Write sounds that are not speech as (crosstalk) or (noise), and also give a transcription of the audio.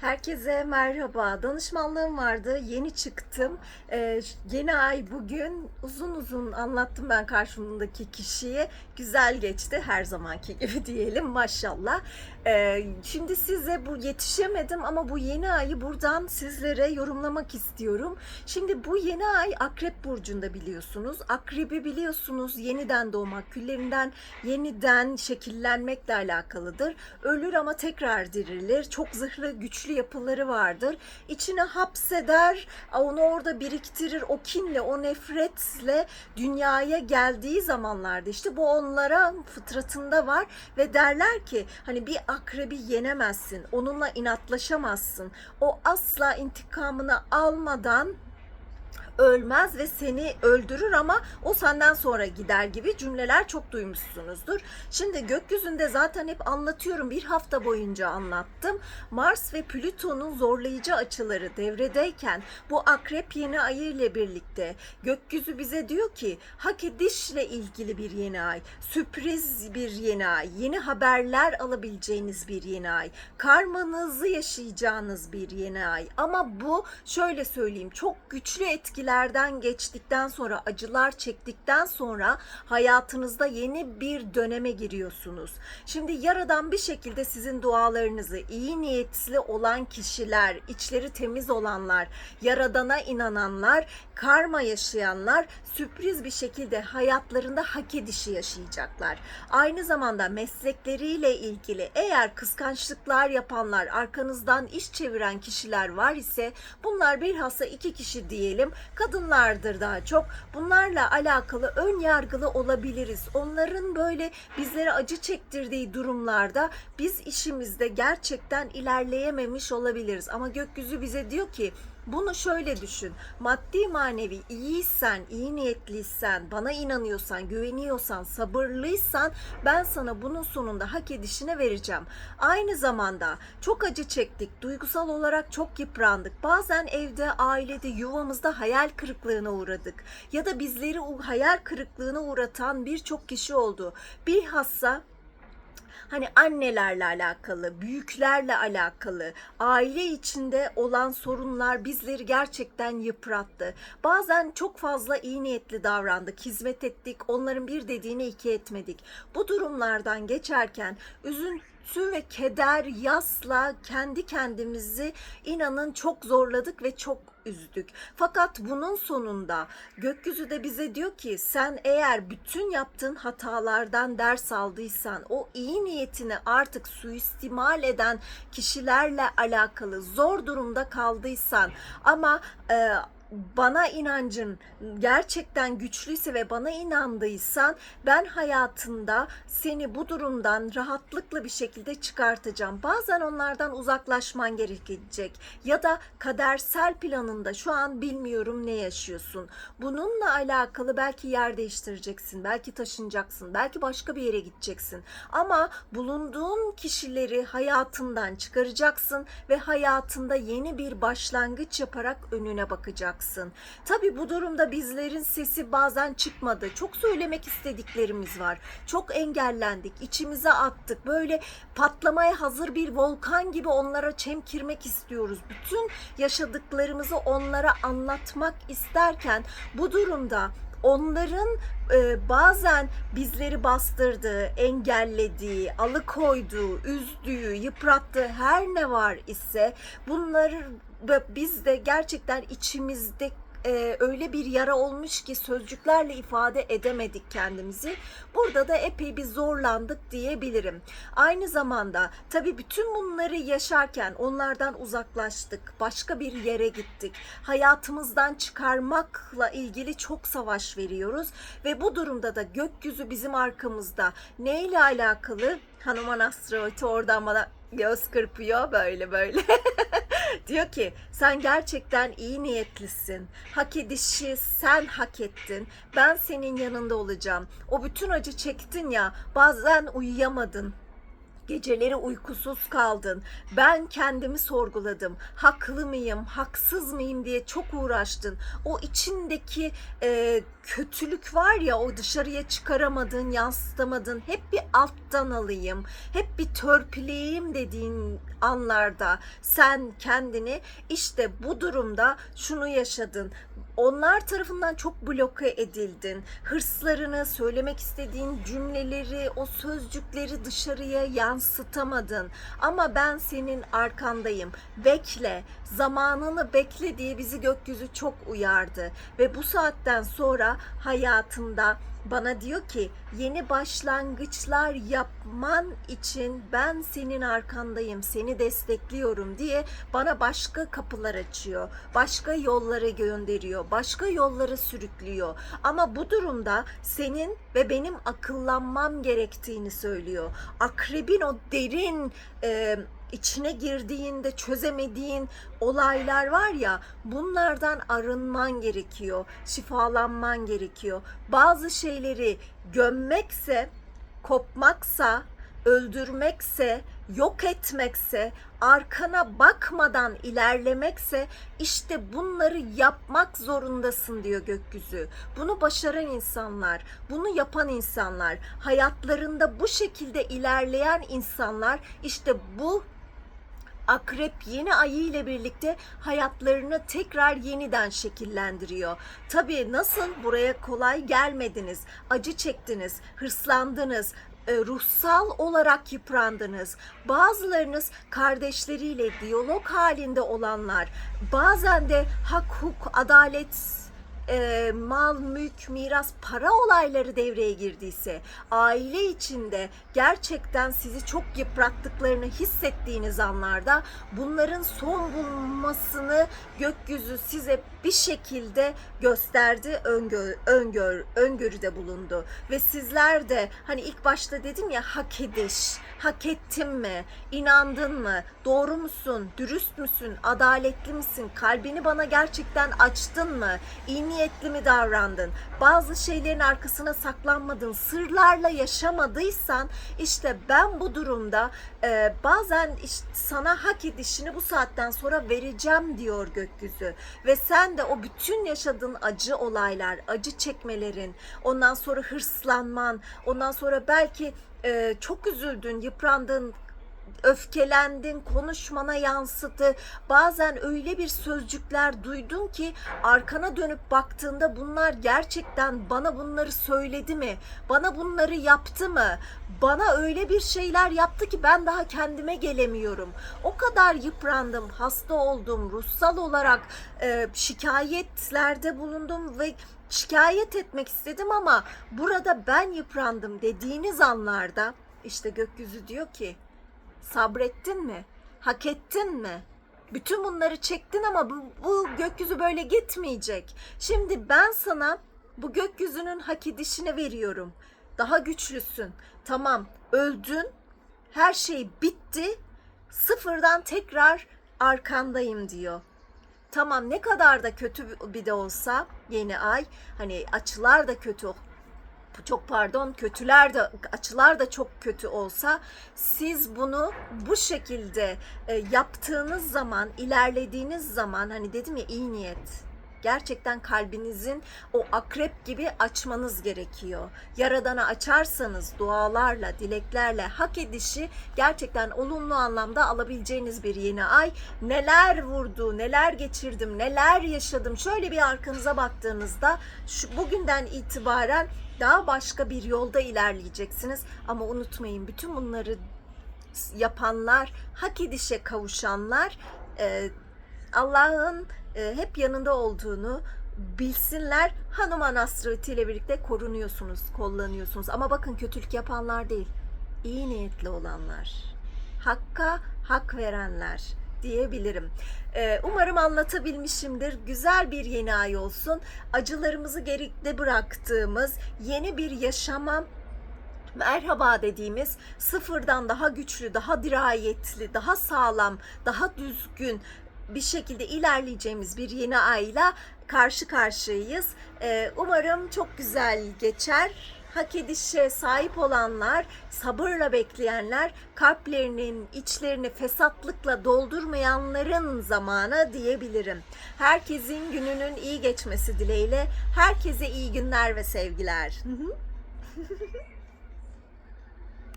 Herkese merhaba. Danışmanlığım vardı. Yeni çıktım. Ee, yeni ay bugün uzun uzun anlattım ben karşımdaki kişiye. Güzel geçti her zamanki gibi (laughs) diyelim maşallah. Ee, şimdi size bu yetişemedim ama bu yeni ayı buradan sizlere yorumlamak istiyorum. Şimdi bu yeni ay Akrep burcunda biliyorsunuz. Akrebi biliyorsunuz yeniden doğmak, küllerinden yeniden şekillenmekle alakalıdır. Ölür ama tekrar dirilir. Çok zırhlı, güçlü yapıları vardır. İçine hapseder, onu orada biriktirir. O kinle, o nefretle dünyaya geldiği zamanlarda işte bu onlara fıtratında var ve derler ki hani bir akrebi yenemezsin, onunla inatlaşamazsın. O asla intikamını almadan ölmez ve seni öldürür ama o senden sonra gider gibi cümleler çok duymuşsunuzdur. Şimdi gökyüzünde zaten hep anlatıyorum bir hafta boyunca anlattım. Mars ve Plüton'un zorlayıcı açıları devredeyken bu akrep yeni ayı ile birlikte gökyüzü bize diyor ki hak edişle ilgili bir yeni ay, sürpriz bir yeni ay, yeni haberler alabileceğiniz bir yeni ay, karmanızı yaşayacağınız bir yeni ay. Ama bu şöyle söyleyeyim çok güçlü etkilerden geçtikten sonra acılar çektikten sonra hayatınızda yeni bir döneme giriyorsunuz. Şimdi yaradan bir şekilde sizin dualarınızı iyi niyetli olan kişiler, içleri temiz olanlar, yaradana inananlar, karma yaşayanlar sürpriz bir şekilde hayatlarında hak edişi yaşayacaklar. Aynı zamanda meslekleriyle ilgili eğer kıskançlıklar yapanlar, arkanızdan iş çeviren kişiler var ise bunlar bilhassa iki kişi diyelim kadınlardır daha çok. Bunlarla alakalı ön yargılı olabiliriz. Onların böyle bizlere acı çektirdiği durumlarda biz işimizde gerçekten ilerleyememiş olabiliriz. Ama gökyüzü bize diyor ki bunu şöyle düşün. Maddi manevi iyiysen, iyi niyetliysen, bana inanıyorsan, güveniyorsan, sabırlıysan ben sana bunun sonunda hak edişine vereceğim. Aynı zamanda çok acı çektik, duygusal olarak çok yıprandık. Bazen evde, ailede, yuvamızda hayal kırıklığına uğradık. Ya da bizleri hayal kırıklığına uğratan birçok kişi oldu. Bilhassa hani annelerle alakalı, büyüklerle alakalı, aile içinde olan sorunlar bizleri gerçekten yıprattı. Bazen çok fazla iyi niyetli davrandık, hizmet ettik, onların bir dediğini iki etmedik. Bu durumlardan geçerken üzüntü ve keder, yasla kendi kendimizi inanın çok zorladık ve çok üzdük. Fakat bunun sonunda gökyüzü de bize diyor ki sen eğer bütün yaptığın hatalardan ders aldıysan o iyi niyetini artık suistimal eden kişilerle alakalı zor durumda kaldıysan ama e, bana inancın gerçekten güçlüyse ve bana inandıysan ben hayatında seni bu durumdan rahatlıkla bir şekilde çıkartacağım. Bazen onlardan uzaklaşman gerekecek ya da kadersel planında şu an bilmiyorum ne yaşıyorsun. Bununla alakalı belki yer değiştireceksin, belki taşınacaksın, belki başka bir yere gideceksin. Ama bulunduğun kişileri hayatından çıkaracaksın ve hayatında yeni bir başlangıç yaparak önüne bakacaksın olacaksın. Tabii bu durumda bizlerin sesi bazen çıkmadı. Çok söylemek istediklerimiz var. Çok engellendik. içimize attık. Böyle patlamaya hazır bir volkan gibi onlara çemkirmek istiyoruz. Bütün yaşadıklarımızı onlara anlatmak isterken bu durumda onların e, bazen bizleri bastırdığı, engellediği, alıkoyduğu, üzdüğü, yıprattığı her ne var ise bunları biz de gerçekten içimizde e, öyle bir yara olmuş ki sözcüklerle ifade edemedik kendimizi. Burada da epey bir zorlandık diyebilirim. Aynı zamanda tabii bütün bunları yaşarken onlardan uzaklaştık. Başka bir yere gittik. Hayatımızdan çıkarmakla ilgili çok savaş veriyoruz ve bu durumda da gökyüzü bizim arkamızda. Neyle alakalı? Hanuman astroloji oradan bana göz kırpıyor böyle böyle. (laughs) Diyor ki sen gerçekten iyi niyetlisin. Hak edişi sen hak ettin. Ben senin yanında olacağım. O bütün acı çektin ya bazen uyuyamadın Geceleri uykusuz kaldın. Ben kendimi sorguladım. Haklı mıyım, haksız mıyım diye çok uğraştın. O içindeki e, kötülük var ya o dışarıya çıkaramadın, yansıtamadın. Hep bir alttan alayım, hep bir törpüleyeyim dediğin anlarda sen kendini işte bu durumda şunu yaşadın. Onlar tarafından çok bloke edildin. Hırslarını, söylemek istediğin cümleleri, o sözcükleri dışarıya yansıtamadın. Ama ben senin arkandayım. Bekle, zamanını bekle diye bizi gökyüzü çok uyardı. Ve bu saatten sonra hayatında bana diyor ki yeni başlangıçlar yapman için ben senin arkandayım, seni destekliyorum diye bana başka kapılar açıyor. Başka yollara gönderiyor, başka yollara sürüklüyor. Ama bu durumda senin ve benim akıllanmam gerektiğini söylüyor. Akrebin o derin e, içine girdiğinde çözemediğin olaylar var ya bunlardan arınman gerekiyor. Şifalanman gerekiyor. Bazı şeyleri gömmekse, kopmaksa, öldürmekse, yok etmekse, arkana bakmadan ilerlemekse işte bunları yapmak zorundasın diyor gökyüzü. Bunu başaran insanlar, bunu yapan insanlar, hayatlarında bu şekilde ilerleyen insanlar işte bu Akrep yeni ayı ile birlikte hayatlarını tekrar yeniden şekillendiriyor. Tabii nasıl buraya kolay gelmediniz, acı çektiniz, hırslandınız, e, ruhsal olarak yıprandınız. Bazılarınız kardeşleriyle diyalog halinde olanlar, bazen de hak, hukuk, adalet e, mal, mülk, miras, para olayları devreye girdiyse, aile içinde gerçekten sizi çok yıprattıklarını hissettiğiniz anlarda bunların son bulmasını gökyüzü size bir şekilde gösterdi, öngör, öngör, öngörüde bulundu. Ve sizler de hani ilk başta dedim ya hak ediş, hak ettin mi, inandın mı, doğru musun, dürüst müsün, adaletli misin, kalbini bana gerçekten açtın mı, iyi niyetli mi davrandın, bazı şeylerin arkasına saklanmadın, sırlarla yaşamadıysan işte ben bu durumda e, bazen işte sana hak edişini bu saatten sonra vereceğim diyor gökyüzü. Ve sen de o bütün yaşadığın acı olaylar, acı çekmelerin, ondan sonra hırslanman, ondan sonra belki e, çok üzüldün, yıprandın, öfkelendin, konuşmana yansıdı. Bazen öyle bir sözcükler duydun ki arkana dönüp baktığında bunlar gerçekten bana bunları söyledi mi? Bana bunları yaptı mı? Bana öyle bir şeyler yaptı ki ben daha kendime gelemiyorum. O kadar yıprandım, hasta oldum, ruhsal olarak e, şikayetlerde bulundum ve şikayet etmek istedim ama burada ben yıprandım dediğiniz anlarda işte gökyüzü diyor ki Sabrettin mi? Hak ettin mi? Bütün bunları çektin ama bu, bu gökyüzü böyle gitmeyecek. Şimdi ben sana bu gökyüzünün hak edişini veriyorum. Daha güçlüsün. Tamam, öldün. Her şey bitti. Sıfırdan tekrar arkandayım diyor. Tamam ne kadar da kötü bir de olsa yeni ay hani açılar da kötü çok pardon kötüler de açılar da çok kötü olsa siz bunu bu şekilde e, yaptığınız zaman ilerlediğiniz zaman hani dedim ya iyi niyet gerçekten kalbinizin o akrep gibi açmanız gerekiyor. Yaradana açarsanız dualarla, dileklerle hak edişi gerçekten olumlu anlamda alabileceğiniz bir yeni ay. Neler vurdu, neler geçirdim, neler yaşadım. Şöyle bir arkanıza baktığınızda şu bugünden itibaren daha başka bir yolda ilerleyeceksiniz. Ama unutmayın bütün bunları yapanlar, hak edişe kavuşanlar e, Allah'ın e, hep yanında olduğunu bilsinler. Hanuman Astrolojisi ile birlikte korunuyorsunuz, kollanıyorsunuz. Ama bakın kötülük yapanlar değil, iyi niyetli olanlar. Hakka hak verenler diyebilirim. Ee, umarım anlatabilmişimdir. Güzel bir yeni ay olsun. Acılarımızı geride bıraktığımız yeni bir yaşama merhaba dediğimiz sıfırdan daha güçlü, daha dirayetli, daha sağlam, daha düzgün bir şekilde ilerleyeceğimiz bir yeni ayla karşı karşıyayız. Ee, umarım çok güzel geçer. Hak edişe sahip olanlar, sabırla bekleyenler, kalplerinin içlerini fesatlıkla doldurmayanların zamanı diyebilirim. Herkesin gününün iyi geçmesi dileğiyle herkese iyi günler ve sevgiler. (laughs)